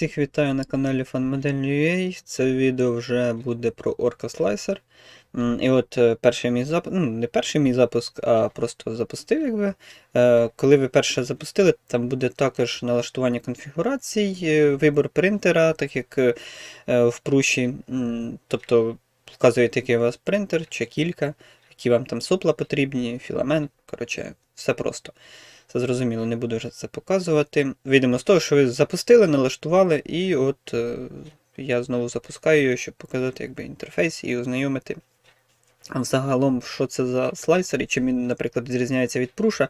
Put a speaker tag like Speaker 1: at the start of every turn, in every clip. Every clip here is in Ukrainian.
Speaker 1: Всіх вітаю на каналі FanModel.ua. Це відео вже буде про Orca Slicer. І от е, перший мій запуск, ну не перший мій запуск, а просто запустив, якби. Е, Коли ви перше запустили, там буде також налаштування конфігурацій, е, вибор принтера, так як в пруші. Тобто вказуєте, який у вас принтер чи кілька, які вам там сопла потрібні, філамент. Коротше, все просто. Це зрозуміло, не буду вже це показувати. Вийдемо з того, що ви запустили, налаштували, і от е, я знову запускаю його, щоб показати якби, інтерфейс і ознайомити. Взагалом, що це за слайсер і чим він, наприклад, відрізняється від пруша.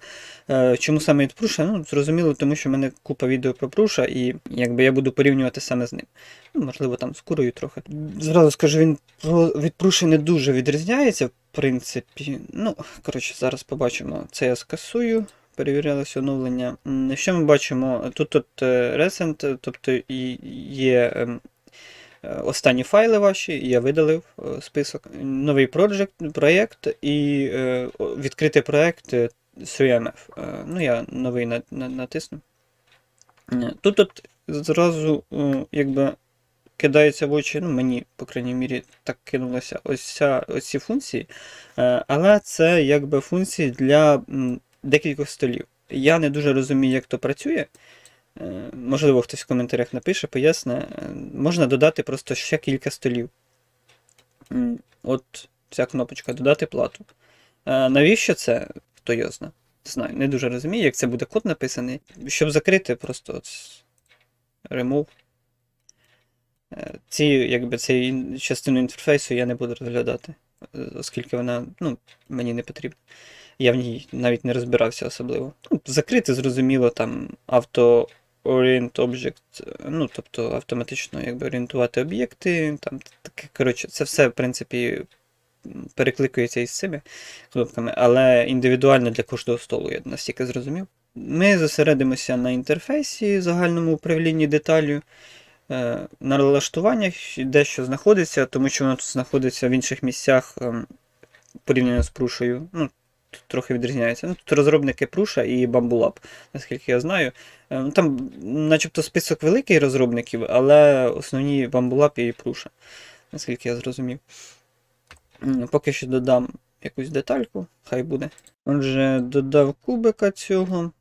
Speaker 1: Е, чому саме від пруша? Ну, зрозуміло, тому що в мене купа відео про пруша, і якби я буду порівнювати саме з ним. Ну, можливо, там з курою трохи. Зразу скажу, він від пруша не дуже відрізняється, в принципі. Ну, коротше, зараз побачимо. Це я скасую. Перевірялось оновлення. Що ми бачимо? Тут от е, Recent, тобто є ем, е, останні файли ваші, я видалив е, список. Новий project, проєкт і е, відкритий проєкт е, 3MF. Е, Ну, я новий на- на- натисну. Е, Тут зразу е, якби кидається в очі, ну мені, по крайній мірі, так кинулося ось, ця, ось ці функції. Е, Але це якби функції для декількох столів. Я не дуже розумію, як то працює. Е, Можливо, хтось в коментарях напише, поясне. Е, Можна додати просто ще кілька столів. От ця кнопочка додати плату. Е, Навіщо це? Хто його знає? Знаю, не дуже розумію, як це буде код написаний. Щоб закрити, просто от remove. Ці, якби, цей частину інтерфейсу я не буду розглядати, оскільки вона ну, мені не потрібна. Я в ній навіть не розбирався особливо. Ну, закрити, зрозуміло, там авто Orient Object, ну, тобто автоматично якби, орієнтувати об'єкти. Там, таке, коротше, це все, в принципі, перекликується із цими кнопками, але індивідуально для кожного столу, я настільки зрозумів. Ми зосередимося на інтерфейсі, загальному управлінні деталю. Е, На налаштуваннях дещо знаходиться, тому що воно тут знаходиться в інших місцях ем, порівняно з прушею. Ну, тут трохи відрізняється. Ну, тут розробники Пруша і Bamboo наскільки я знаю. Е, ну, Там, начебто, список великий розробників, але основні Bamboo і Пруша, наскільки я зрозумів. Поки що додам якусь детальку, хай буде. Отже, додав кубика цього.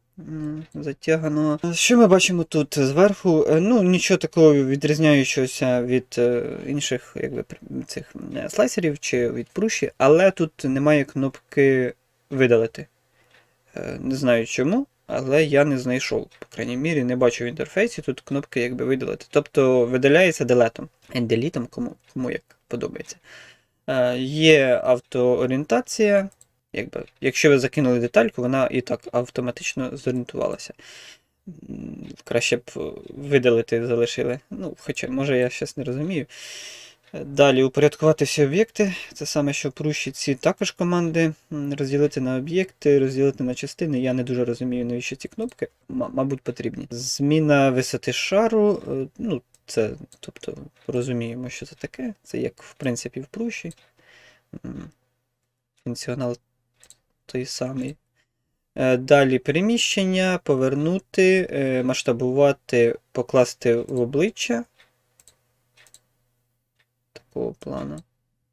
Speaker 1: Затяганого. Що ми бачимо тут зверху? Е, Ну, нічого такого відрізняючогося від е, інших якби, цих слайсерів чи від пруші, але тут немає кнопки видалити. Е, Не знаю чому, але я не знайшов. По крайній мірі, не бачу в інтерфейсі тут кнопки якби видалити. Тобто видаляється делетом. Делітом, кому, кому як подобається. Е, Є автоорієнтація. Якби, якщо ви закинули детальку, вона і так автоматично зорієнтувалася. Краще б е, видалити залишили. Ну, хоча, може, я щось не розумію. Далі упорядкувати всі об'єкти. Це саме, що в пруші ці також команди. Розділити на об'єкти, розділити на частини. Я не дуже розумію, навіщо ці кнопки. М- мабуть, потрібні. Зміна висоти шару. е, Ну, це, тобто, розуміємо, що це таке. Це як, в принципі, в пруші. Функціонал той самий. Е, Далі переміщення, повернути, е, масштабувати, покласти в обличчя. Такого плану.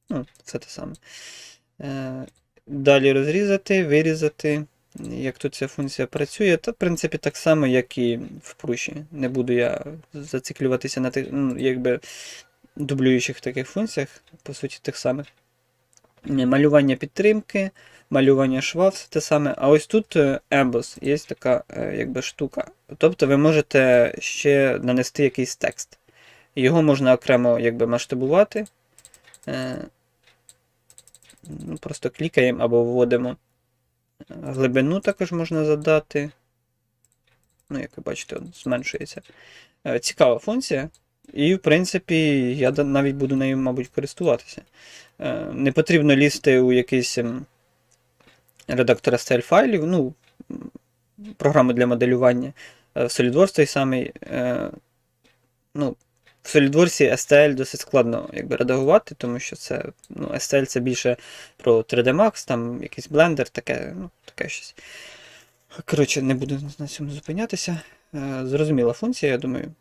Speaker 1: Ну, це те саме. Е, Далі розрізати, вирізати. Як тут ця функція працює, то в принципі так само, як і в пруші. Не буду я зациклюватися на тих, ну, якби дублюючих таких функціях, по суті, тих самих. Е, Малювання підтримки, малювання шва, все те саме. А ось тут е, є така е, якби штука. Тобто ви можете ще нанести якийсь текст. Його можна окремо якби масштабувати. Е, Ну, просто клікаємо або вводимо. Глибину також можна задати. Ну, як ви бачите, зменшується. Е, Цікава функція. І, в принципі, я навіть буду нею, мабуть, користуватися. Е, Не потрібно лізти у якийсь ем, редактор STL файлів, ну, м, програму для моделювання. Е, SolidWorks той самий. е, Ну, в SolidWorks STL досить складно якби, редагувати, тому що це, ну, STL це більше про 3D Max, там якийсь блендер, таке, ну, таке щось. Коротше, не буду на цьому зупинятися. Е, Зрозуміла функція, я думаю.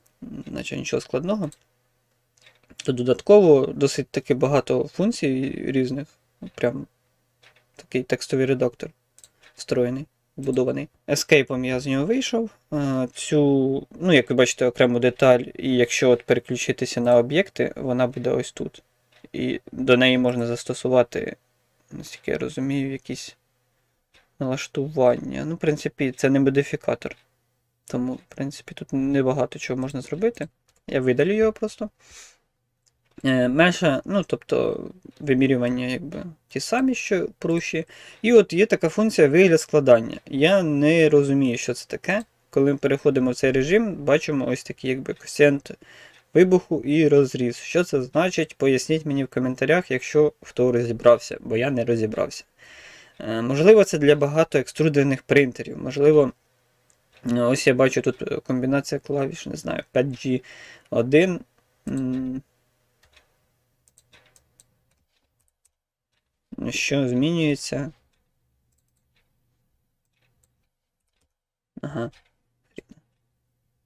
Speaker 1: наче нічого складного. То додатково досить таки багато функцій різних. Прям такий текстовий редактор встроєний, вбудований. Ескейпом я з нього вийшов. Е, Цю, ну, як ви бачите, окрему деталь, і якщо от переключитися на об'єкти, вона буде ось тут. І до неї можна застосувати, наскільки я розумію, якісь налаштування. Ну, в принципі, це не модифікатор. Тому, в принципі, тут небагато чого можна зробити. Я видалю його просто. Е, Меша, ну, тобто вимірювання, якби ті самі, що пруші. І от є така функція вигляд складання. Я не розумію, що це таке. Коли ми переходимо в цей режим, бачимо ось такий якби коефіцієнт вибуху і розріз. Що це значить? Поясніть мені в коментарях, якщо хто розібрався, бо я не розібрався. Е, Можливо, це для багато екструдерних принтерів. Можливо, ось я бачу тут е, комбінація клавіш, не знаю, 5G1. Що змінюється? Ага.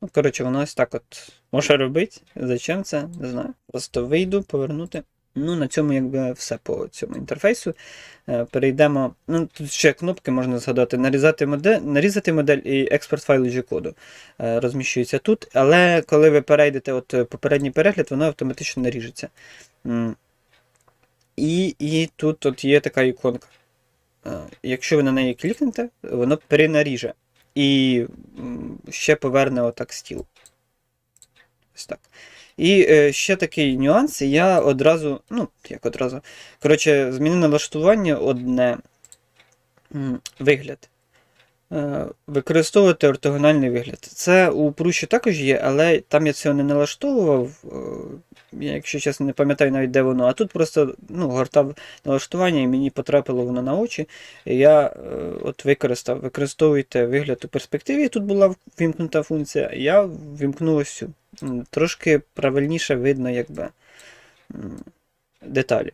Speaker 1: Ну, коротше, воно ось так от може робити. Зачем це? Не знаю. Просто вийду, повернути. Ну, на цьому якби все по цьому інтерфейсу. Е, Перейдемо. Ну, тут ще кнопки можна згадати. Нарізати модель, нарізати модель і експорт файлу G-коду е, розміщується тут. Але коли ви перейдете от е, попередній перегляд, воно автоматично наріжеться. І, і тут от є така іконка. Е, Якщо ви на неї клікнете, воно перенаріже. І ще поверне отак стіл. Ось так. І е, ще такий нюанс, я одразу, ну, як одразу. Коротше, змінив налаштування одне вигляд. Е, Використовувати ортогональний вигляд. Це у Пруші також є, але там я цього не налаштовував. Я, якщо чесно, не пам'ятаю навіть, де воно. А тут просто ну, гортав налаштування і мені потрапило воно на очі. І я е, от використав. Використовуйте вигляд у перспективі. Тут була вімкнута функція, я вімкнув. Трошки правильніше видно, якби деталі.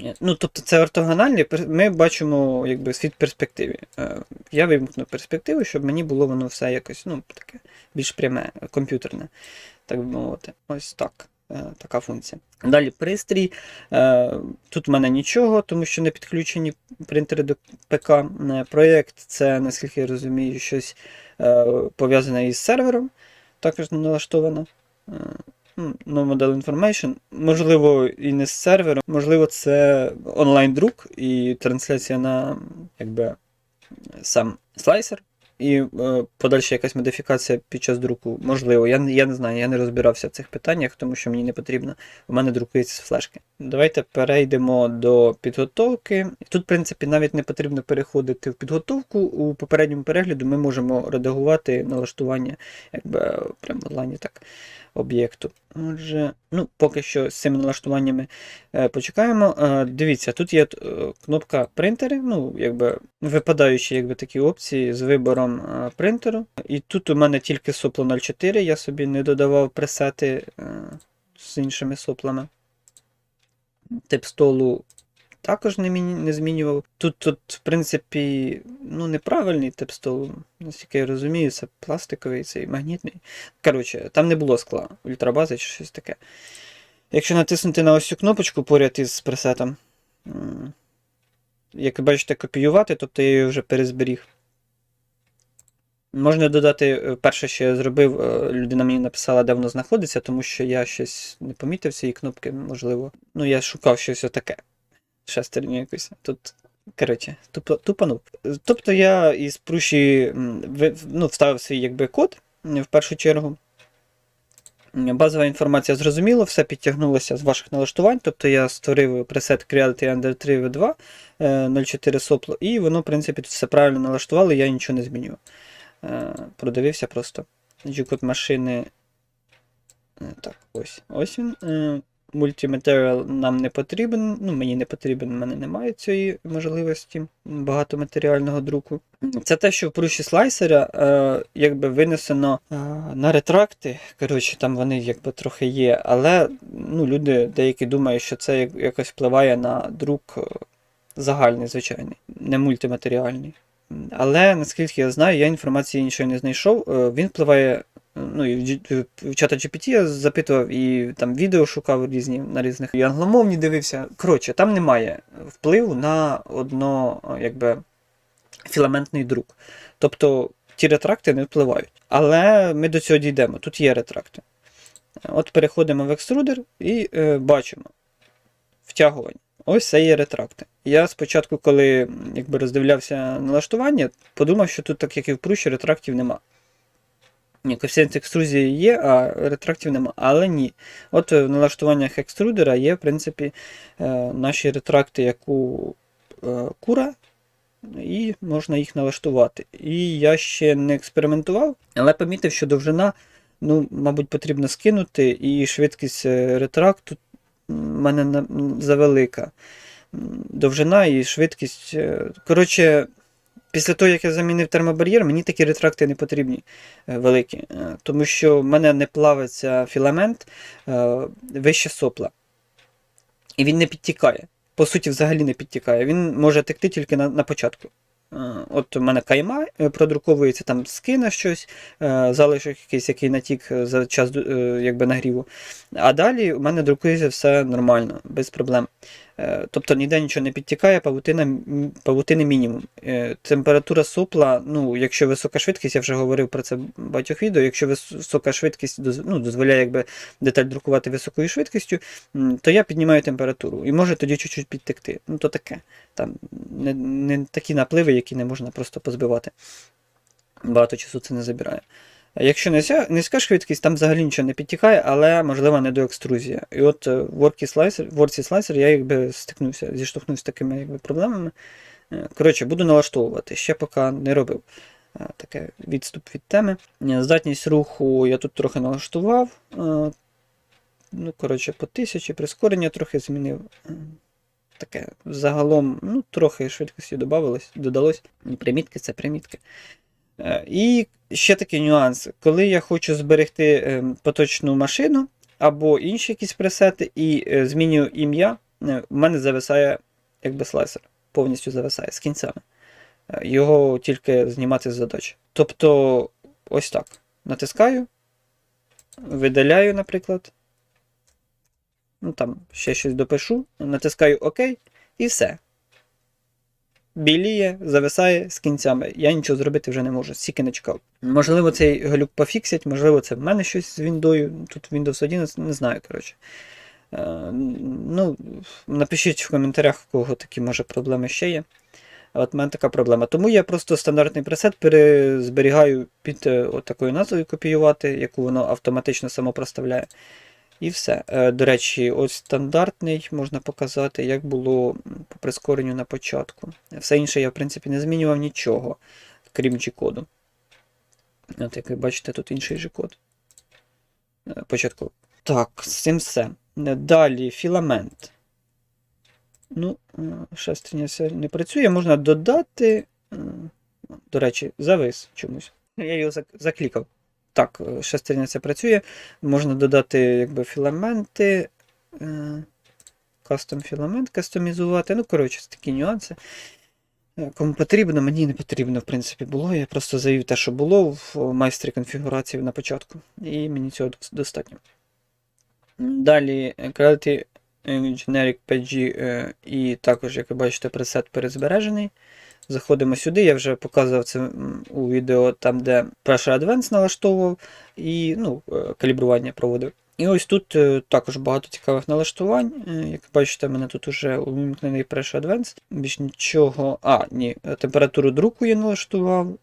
Speaker 1: Е, Ну, тобто це ортогональні, ми бачимо якби, світ в перспективі. Е, Я вимкну перспективу, щоб мені було воно все якось ну, таке більш пряме, комп'ютерне, так би мовити. Ось так. е, Така функція. Далі пристрій. Е, Тут в мене нічого, тому що не підключені принтери до ПК. Е, Проєкт це, наскільки я розумію, щось пов'язане із сервером, також не налаштовано. Ну, No Model Information. Можливо, і не з сервером, можливо, це онлайн-друк і трансляція на якби, сам слайсер. І е, подальша якась модифікація під час друку. Можливо, я, я не знаю, я не розбирався в цих питаннях, тому що мені не потрібно. У мене друкується з флешки. Давайте перейдемо до підготовки. Тут, в принципі, навіть не потрібно переходити в підготовку. У попередньому перегляду ми можемо редагувати налаштування якби прямо в онлайні так об'єкту. Отже, ну, поки що з цими налаштуваннями е, почекаємо. Е, дивіться, тут є е, кнопка принтери, ну, якби випадаючі якби, такі опції з вибором принтеру. І тут у мене тільки сопло 04, я собі не додавав пресети з іншими соплами. Тип столу також не, не змінював. Тут, тут, в принципі, ну, неправильний тип столу, наскільки я розумію, це пластиковий, цей магнітний. Коротше, там не було скла, ультрабази чи щось таке. Якщо натиснути на ось цю кнопочку поряд із пресетом, як бачите, копіювати, тобто я її вже перезберіг. Можна додати, е, перше, що я зробив, е, людина мені написала, де воно знаходиться, тому що я щось не помітив цієї кнопки, можливо. Ну, я шукав щось отаке. Шестерню якусь. Тут, коротше, тупанув. Тобто я із пруші ну, вставив свій якби, код в першу чергу. Базова інформація зрозуміла, все підтягнулося з ваших налаштувань. Тобто я створив пресет Creality Under 3 V2 е, 04 сопло, і воно, в принципі, тут все правильно налаштувало, я нічого не змінював. Е, Продивився просто. G-код машини. Е, Так, ось. Ось він. Мультиматеріал нам не потрібен. Ну, мені не потрібен, в мене немає цієї можливості багатоматеріального друку. Це те, що в пруші слайсера е, якби винесено е, на ретракти. Коротше, там вони якби трохи є, але ну, люди деякі думають, що це якось впливає на друк е, загальний, звичайний, не мультиматеріальний. Але наскільки я знаю, я інформації іншої не знайшов. Е, Він впливає Ну, і в чата GPT я запитував і там відео шукав різні на різних і англомовні дивився. Коротше, там немає впливу на одно, якби, філаментний друк. Тобто ті ретракти не впливають. Але ми до цього дійдемо. Тут є ретракти. От переходимо в екструдер і е, бачимо втягування. Ось це є ретракти. Я спочатку, коли якби, роздивлявся налаштування, подумав, що тут, так як і в прущі, ретрактів нема. Ні, коефіцієнт екструзії є, а ретрактів нема. Але ні. От е, в налаштуваннях екструдера є, в принципі, е, наші ретракти, як у е, кура, і можна їх налаштувати. І я ще не експериментував, але помітив, що довжина, ну, мабуть, потрібно скинути, і швидкість ретракту в мене завелика. Довжина і швидкість. Коротше, після того, як я замінив термобар'єр, мені такі ретракти не потрібні е, великі, е, тому що в мене не плавиться філамент е, вище сопла. І він не підтікає. По суті, взагалі не підтікає. Він може текти тільки на, на початку. От у мене кайма продруковується, там скине щось, залишок якийсь, який натік за час якби, нагріву. А далі у мене друкується все нормально, без проблем. Е, Тобто ніде нічого не підтікає, павутина, павутини мінімум. Е, Температура сопла, ну, якщо висока швидкість, я вже говорив про це в багатьох відео, якщо висока швидкість ну, дозволяє якби, деталь друкувати високою швидкістю, то я піднімаю температуру і може тоді чуть-чуть підтекти. Ну, то таке. Там не, не такі напливи, які не можна просто позбивати. Багато часу це не забирає. Якщо низька, швидкість, там взагалі нічого не підтікає, але можливо не до екструзія. І от е, в Worky Slicer, я якби стикнувся, зіштовхнувся такими якби, проблемами. Е, Коротше, буду налаштовувати. Ще поки не робив. Е, Таке відступ від теми. Здатність руху я тут трохи налаштував. Ну, коротше, по тисячі прискорення трохи змінив. Таке загалом, ну, трохи швидкості додалось. Примітки це примітки. Е, І ще такий нюанс. Коли я хочу зберегти е, поточну машину або інші якісь пресети і е, змінюю ім'я, е, в мене зависає якби слайсер, повністю зависає з кінцями. Його тільки знімати з задачі. Тобто, ось так. Натискаю, видаляю, наприклад. Ну там ще щось допишу, натискаю ОК і все біліє, зависає з кінцями. Я нічого зробити вже не можу, стільки не чекав. Можливо, цей глюк пофіксять, можливо, це в мене щось з Віндою. Тут Windows 11, не знаю, коротше. Е, ну, напишіть в коментарях, у кого такі може проблеми ще є. От в мене така проблема. Тому я просто стандартний пресет перезберігаю під е, от такою назвою копіювати, яку воно автоматично само проставляє. І все. Е, До речі, ось стандартний можна показати, як було по прискоренню на початку. Все інше я, в принципі, не змінював нічого, крім G-коду. От, як ви бачите, тут інший G-код. Е, Початково. Так, з цим все. Е, Далі філамент. Ну, шестерня не працює. Можна додати. До речі, завис чомусь. Я його зак- заклікав. Так, шестерня це працює. Можна додати якби, філаменти. е, Кастом філамент кастомізувати. Ну, коротше, такі нюанси. Е, Кому потрібно, мені не потрібно, в принципі, було. Я просто завів те, що було в майстрі конфігурації на початку. І мені цього достатньо. Далі е, Generic PG е, і також, як ви бачите, пресет перезбережений. Заходимо сюди, я вже показував це у відео там, де Pressure Advance налаштовував і ну, е, калібрування проводив. І ось тут е, також багато цікавих налаштувань. Е, Як бачите, в мене тут вже увімкнений Pressure Advance. Більш нічого. А, ні, температуру друку я налаштував.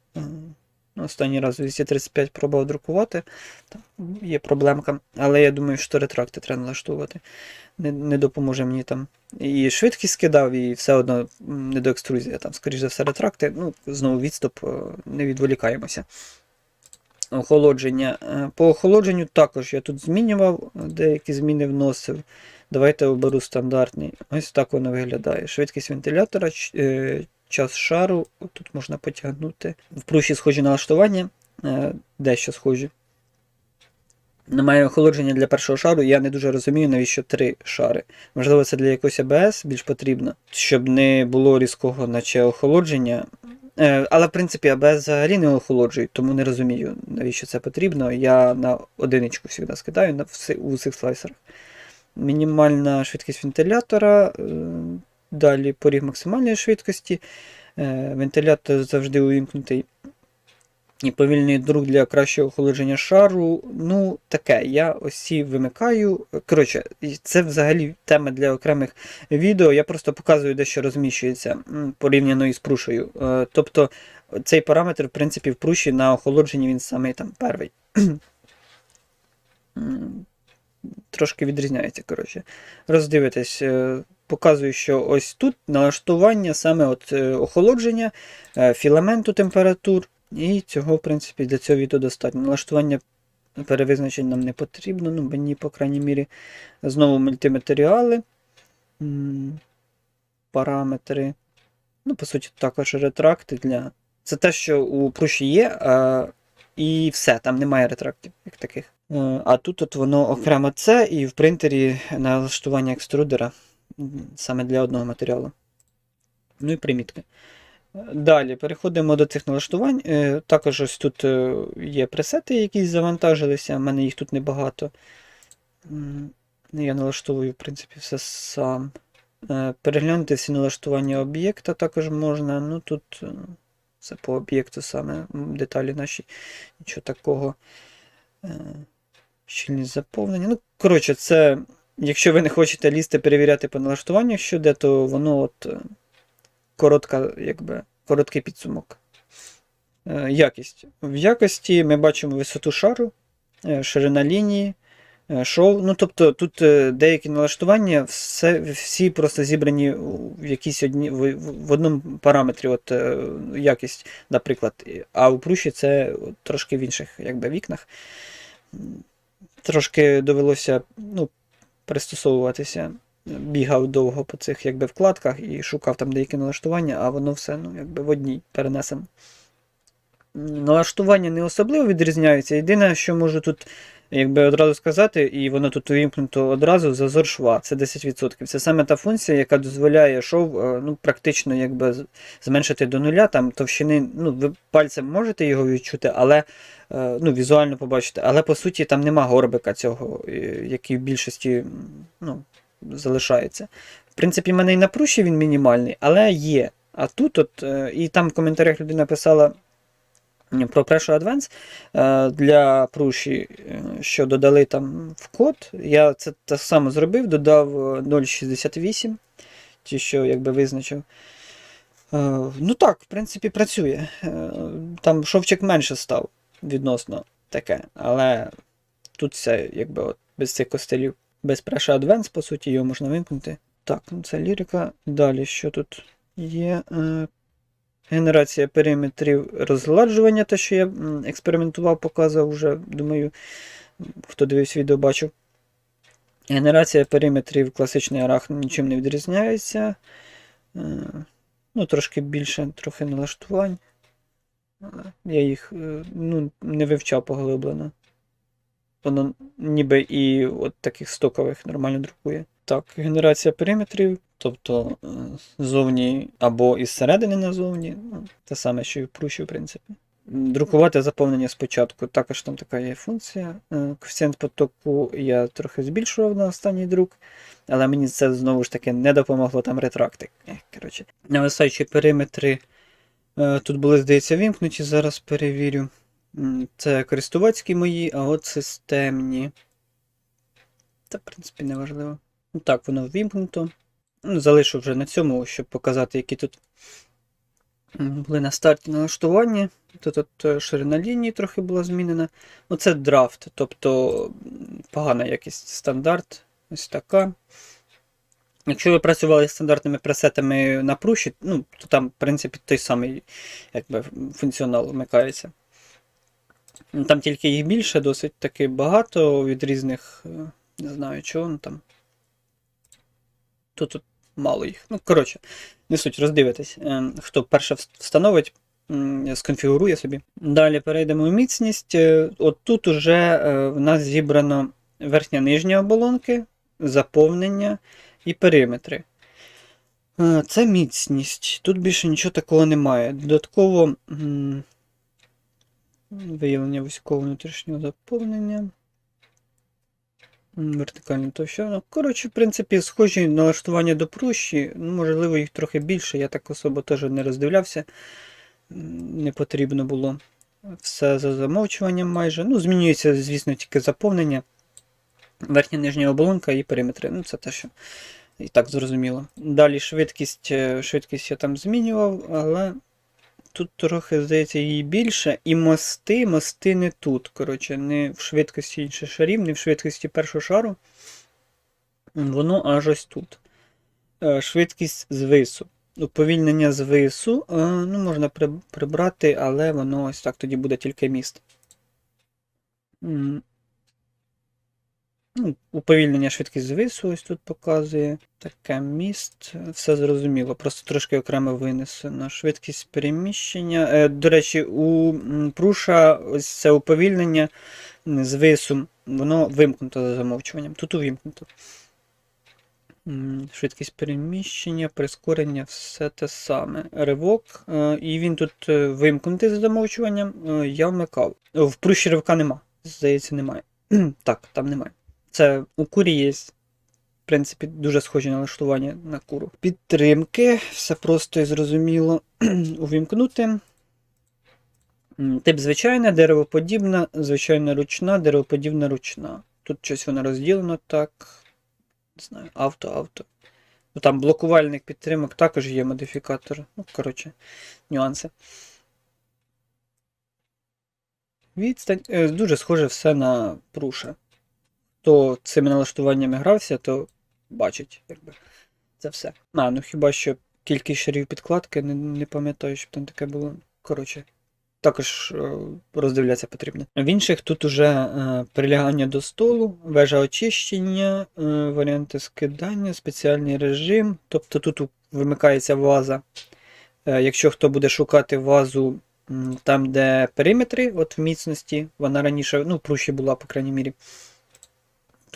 Speaker 1: Е, Останній раз 235 пробував друкувати. Там є проблемка. Але я думаю, що ретракти треба налаштовувати. Не, не допоможе мені там. І швидкість скидав, і все одно не до екструзія. Там, скоріш за все, ретракти. Ну, знову відступ, е, не відволікаємося. Охолодження. Е, По охолодженню також я тут змінював, е, деякі зміни вносив. Давайте оберу стандартний. Ось так воно виглядає. Швидкість вентилятора, час шару. Тут можна потягнути. В пруші схожі налаштування, е, дещо схожі. Немає охолодження для першого шару, я не дуже розумію, навіщо три шари. Можливо, це для якогось АБС більш потрібно, щоб не було різкого, наче охолодження. Е, Але, в принципі, АБС взагалі не охолоджують, тому не розумію, навіщо це потрібно. Я на одиничку завжди скидаю на всі, у усіх слайсерах. Мінімальна швидкість вентилятора, е, далі поріг максимальної швидкості. Е, Вентилятор завжди увімкнутий. І повільний друк для кращого охолодження шару. Ну, таке. Я ось ці вимикаю. Коротше, це взагалі тема для окремих відео. Я просто показую, де що розміщується порівняно із прушею. Е, Тобто цей параметр, в принципі, в пруші на охолодженні він самий там перший. Трошки відрізняється, коротше. Роздивитесь, е, показую, що ось тут налаштування саме от е, охолодження, е, філаменту температур. І цього, в принципі, для цього відео достатньо. Налаштування перевизначень нам не потрібно, ну, мені, по крайній мірі, знову мультиматеріали, параметри. Ну, по суті, також ретракти для. Це те, що у пруші є, а, і все, там немає ретрактів як таких. Е, А тут от воно окремо це, і в принтері налаштування екструдера саме для одного матеріалу. Ну і примітки. Далі переходимо до цих налаштувань. Е, Також ось тут е, є пресети, які завантажилися, в мене їх тут небагато. Я налаштовую, в принципі, все сам. Е, Переглянути всі налаштування об'єкта також можна. Ну тут це по об'єкту саме деталі наші, нічого такого. Щільність заповнення. Ну, коротше, це. Якщо ви не хочете лізти перевіряти по налаштуваннях щодо, то воно от е, коротка, якби, короткий підсумок. Е, Якість. В якості ми бачимо висоту шару, е, ширина лінії, шов. Ну, тобто тут деякі налаштування, все, всі просто зібрані в якійсь одні, в, в- одному параметрі, от якість, наприклад. А у пруші це трошки в інших якби, вікнах. Трошки довелося ну, пристосовуватися. Бігав довго по цих якби, вкладках і шукав там деякі налаштування, а воно все ну, якби, в одній перенесено. Налаштування не особливо відрізняються. Єдине, що можу тут якби, одразу сказати, і воно тут увімкнуто одразу, зазор шва. Це 10%. Це саме та функція, яка дозволяє шов е, ну, практично якби, зменшити до нуля. Там товщини, ну, ви пальцем можете його відчути, але е, ну, візуально побачите. Але по суті там нема горбика цього, е, який в більшості ну, залишається. В принципі, в мене і на пруші він мінімальний, але є. А тут, от, і там в коментарях людина писала про Pressure Advance е, для пруші, е, що додали там в код. Я це те саме зробив, додав е, 0.68, ті, що якби визначив. Е, Ну так, в принципі, працює. Е, Там шовчик менше став відносно таке, але тут все якби от без цих костелів. Без Pressure Advance, по суті, його можна вимкнути. Так, ну це лірика. Далі, що тут є? Е, Генерація периметрів розгладжування, те, що я експериментував, показував вже, думаю, хто дивився відео, бачив. Генерація периметрів класичний арах нічим не відрізняється. Е, Ну, трошки більше, трохи налаштувань. Я їх е, ну, не вивчав поглиблено. Воно ніби і от таких стокових нормально друкує. Так, генерація периметрів, тобто е, ззовні або із середини назовні, ну, те саме, що і в пруші, в принципі. Друкувати заповнення спочатку. Також там така є функція. Е, Коефіцієнт потоку я трохи збільшував на останній друк, але мені це знову ж таки не допомогло там ретракти. Е, Коротше, нависаючі периметри тут були, здається, вімкнуті, зараз перевірю. Це користувацькі мої, а от системні. Та, в принципі, не важливо. Ну так, воно ввімкнуто. Ну, залишу вже на цьому, щоб показати, які тут були на старті налаштування. Тут от е, ширина лінії трохи була змінена. Ну, це драфт, тобто погана якість стандарт. Ось така. Якщо ви працювали з стандартними пресетами на пруші, ну, то там, в принципі, той самий якби, функціонал вмикається. Ну, Там тільки їх більше, досить таки багато від різних, е, не знаю чого, ну там. Тут, тут мало їх. Ну, коротше, не суть, роздивитись. Е, Хто перше встановить, сконфігурує собі. Далі перейдемо у міцність. Е, От тут уже е, в нас зібрано верхня нижня оболонки, заповнення і периметри. Це міцність. Тут більше нічого такого немає. Додатково виявлення військового внутрішнього заповнення. Вертикальна товщина. Коротше, в принципі, схожі налаштування до прущі. Ну, можливо, їх трохи більше. Я так особо теж не роздивлявся. Не потрібно було. Все за замовчуванням майже. Ну, змінюється, звісно, тільки заповнення. Верхня нижня оболонка і периметри. Ну, це те, що і так зрозуміло. Далі швидкість, е, швидкість я там змінював, але тут трохи, здається, її більше. І мости, мости не тут. Коротше, не в швидкості інших шарів, не в швидкості першого шару. Воно аж ось тут. Е, Швидкість звису. Уповільнення звису е, ну, можна прибрати, але воно ось так тоді буде тільки міст. Ну, уповільнення швидкість звису ось тут показує. Таке міст. Все зрозуміло. Просто трошки окремо винесено. Швидкість переміщення. Е, до речі, у Пруша ось це уповільнення звису, воно вимкнуто за замовчуванням. Тут увімкнуто. Швидкість переміщення, прискорення, все те саме. Ривок. е, І він тут е, вимкнутий за замовчуванням. Я вмикав. В прущі ривка нема. Здається, немає. Так, там немає. Це у курі є. В принципі, дуже схожі налаштування на куру. Підтримки, все просто і зрозуміло. Увімкнути. Тип звичайне, деревоподібна, звичайно ручна, деревоподібна ручна. Тут щось воно розділено так. Не знаю, авто, авто. Ну, Там блокувальник підтримок також є модифікатор. Ну, коротше, нюанси. Відстань. е, Дуже схоже все на пруша. Хто цими налаштуваннями грався, то бачить, якби. Це все. А, ну хіба що кількість шарів підкладки, не, не пам'ятаю, щоб там таке було. Коротше, також е, роздивлятися потрібно. В інших тут уже е, прилягання до столу, вежа очищення, е, варіанти скидання, спеціальний режим. Тобто тут вимикається ваза. Е, якщо хто буде шукати вазу там, де периметри, от в міцності, вона раніше, ну, пруші була, по крайній мірі,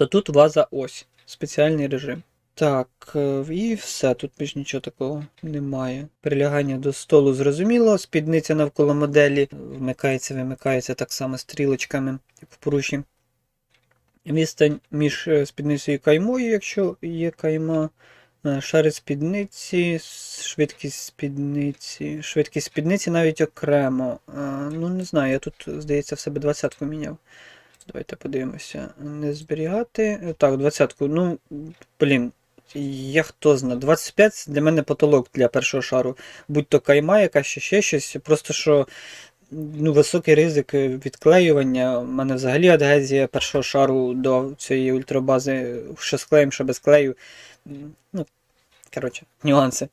Speaker 1: то тут ваза ось, спеціальний режим. Так, е, і все, тут більш нічого такого немає. Прилягання до столу зрозуміло, спідниця навколо моделі вмикається, вимикається так само стрілочками, як в поруші. Відстань між е, спідницею і каймою, якщо є кайма. Е, Шари спідниці, швидкість спідниці. Швидкість спідниці навіть окремо. Ну, не знаю, я тут, здається, в себе 20-ку міняв. Давайте подивимося. Не зберігати. Так, 20-ку. Ну, блін. Я хто знає. 25 для мене потолок для першого шару. Будь то кайма, якась ще, ще щось. Просто що ну, високий ризик відклеювання. У мене взагалі адгезія першого шару до цієї ультрабази, що з клеєм, що без клею. Ну, коротше, нюанси.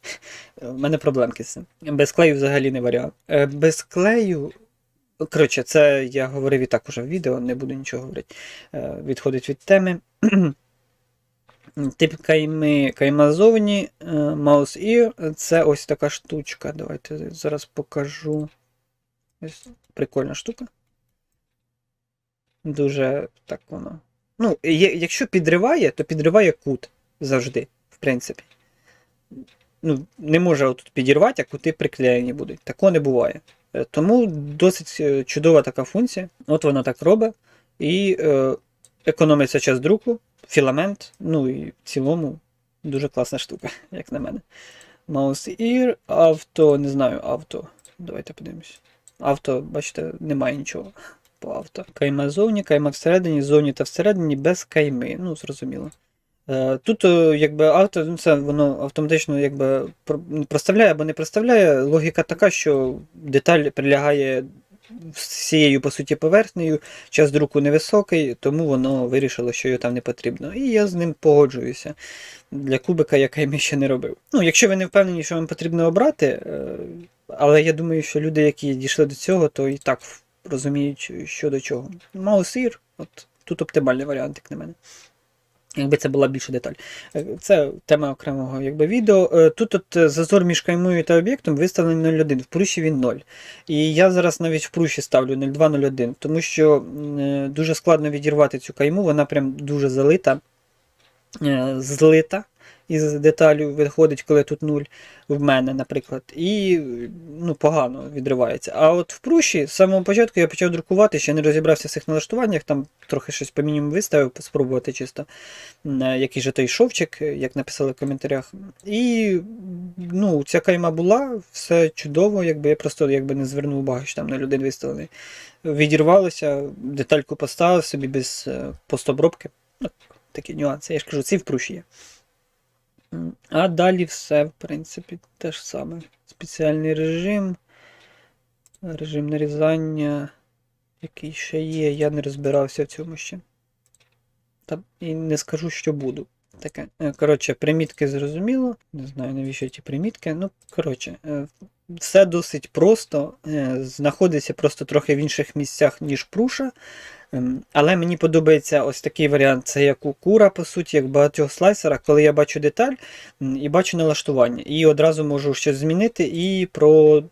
Speaker 1: У мене проблемки з цим. Без клею взагалі не варіант. Е, Без клею. Коротше, це я говорив і так уже в відео, не буду нічого говорити. Е, Відходить від теми. Тип кайми, зовні, Mouse Ear, це ось така штучка. Давайте зараз покажу. Ось прикольна штука. Дуже так воно. Ну, якщо підриває, то підриває кут завжди, в принципі. Ну, не може отут підірвати, а кути приклеєні будуть. Такого не буває. Е, Тому досить е, чудова така функція. От вона так робить. І е, економиться час друку, філамент, ну і в цілому дуже класна штука, як на мене. Mouse Ear, авто, не знаю, авто. Давайте подивимось. Авто, бачите, немає нічого по авто. Кайма зовні, кайма всередині, зовні та всередині без кайми. Ну, зрозуміло. Е, Тут, е, якби авто, ну, це воно автоматично якби ну, проставляє або не проставляє. Логіка така, що деталь прилягає всією, по суті, поверхнею, час друку невисокий, тому воно вирішило, що його там не потрібно. І я з ним погоджуюся. Для кубика я кайми ще не робив. Ну, якщо ви не впевнені, що вам потрібно обрати, е, але я думаю, що люди, які дійшли до цього, то і так розуміють, що до чого. Маусір, от тут оптимальний варіант, як на мене. Якби це була більша деталь. Е, Це тема окремого якби, відео. Е, Тут от е, зазор між каймою та об'єктом виставлений 0,1, в пруші він 0. І я зараз навіть в пруші ставлю 0,2-0,1, тому що дуже складно відірвати цю кайму, вона прям дуже залита, злита. Із деталю виходить, коли тут 0 в мене, наприклад, і ну, погано відривається. А от в пруші з самого початку я почав друкувати, ще не розібрався в цих налаштуваннях, там трохи щось по мінімуму виставив, спробувати чисто, е, який же той шовчик, е, як написали в коментарях. І ну, ця кайма була, все чудово, якби я просто якби не звернув увагу, що там на один виставлений. Відірвалося, детальку поставив собі без е, постобробки. Ну, такі нюанси. Я ж кажу, ці в пруші є. А далі все, в принципі, те ж саме. Спеціальний режим, режим нарізання, який ще є, я не розбирався в цьому ще. Та і не скажу, що буду. Таке. Е, Коротше, примітки зрозуміло. Не знаю, навіщо ті примітки. Ну, коротше, е, все досить просто. е, Знаходиться просто трохи в інших місцях, ніж пруша. Ем, Але мені подобається ось такий варіант. Це як у кура, по суті, як в багатьох слайсерах, коли я бачу деталь і бачу налаштування. І одразу можу щось змінити і про,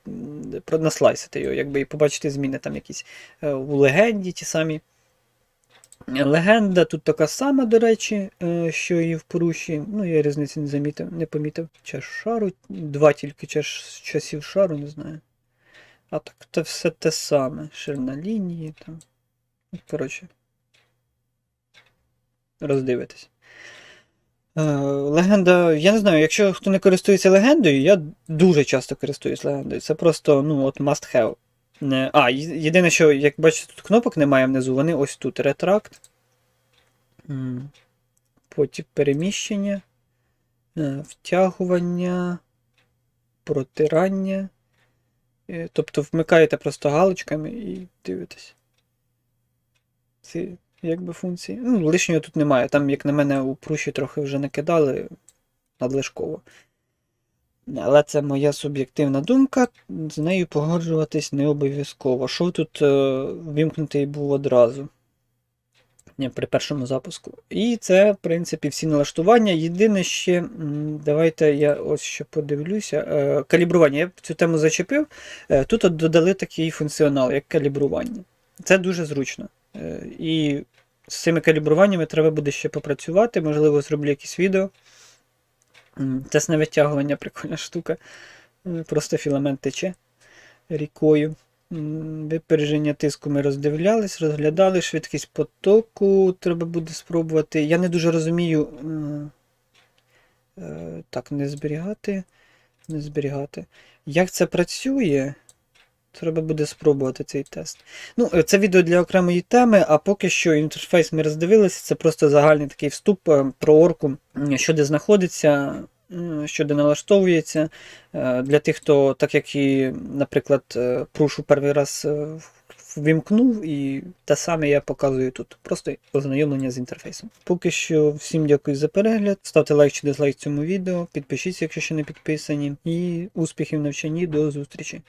Speaker 1: про наслайсити його, якби і побачити зміни там якісь е, у легенді ті самі. Легенда тут така сама, до речі, е, що і в поруші. Ну, я різниці не замітив, не помітив. Чаш шару, два тільки чаш з часів шару, не знаю. А так, це все те саме. Ширина лінії там. Коротше. Роздивитись. Е, легенда, я не знаю, якщо хто не користується легендою, я дуже часто користуюсь легендою. Це просто, ну, от must have. Не- А, єдине, що, як бачите, тут кнопок немає внизу, вони ось тут. Ретракт. Потім переміщення, е, втягування, протирання. Е, Тобто вмикаєте просто галочками і дивитесь. Ці якби функції. Ну, лишнього тут немає. Там, як на мене, у пруші трохи вже накидали надлишково. Але це моя суб'єктивна думка, з нею погоджуватись не обов'язково. Що тут е, вімкнутий був одразу при першому запуску. І це, в принципі, всі налаштування. Єдине ще, давайте я ось ще подивлюся. Е, калібрування. Я цю тему зачепив. Е, тут от додали такий функціонал, як калібрування. Це дуже зручно. І з цими калібруваннями треба буде ще попрацювати, можливо, зроблю якісь відео. Тесне витягування, прикольна штука. Е, Просто філамент тече рікою. Випередження тиску ми роздивлялись, розглядали, швидкість потоку треба буде спробувати. Я не дуже розумію. е, Так, не зберігати. Не зберігати. Як це працює? Треба буде спробувати цей тест. Ну, е, це відео для окремої теми, а поки що інтерфейс ми роздивилися. Це просто загальний такий вступ е, про орку, що де знаходиться, що де налаштовується. Е, Для тих, хто, так як і, наприклад, прушу перший раз ввімкнув, і те саме я показую тут. Просто ознайомлення з інтерфейсом. Поки що всім дякую за перегляд. Ставте лайк чи дизлайк цьому відео, підпишіться, якщо ще не підписані. І успіхів навчанні, до зустрічі!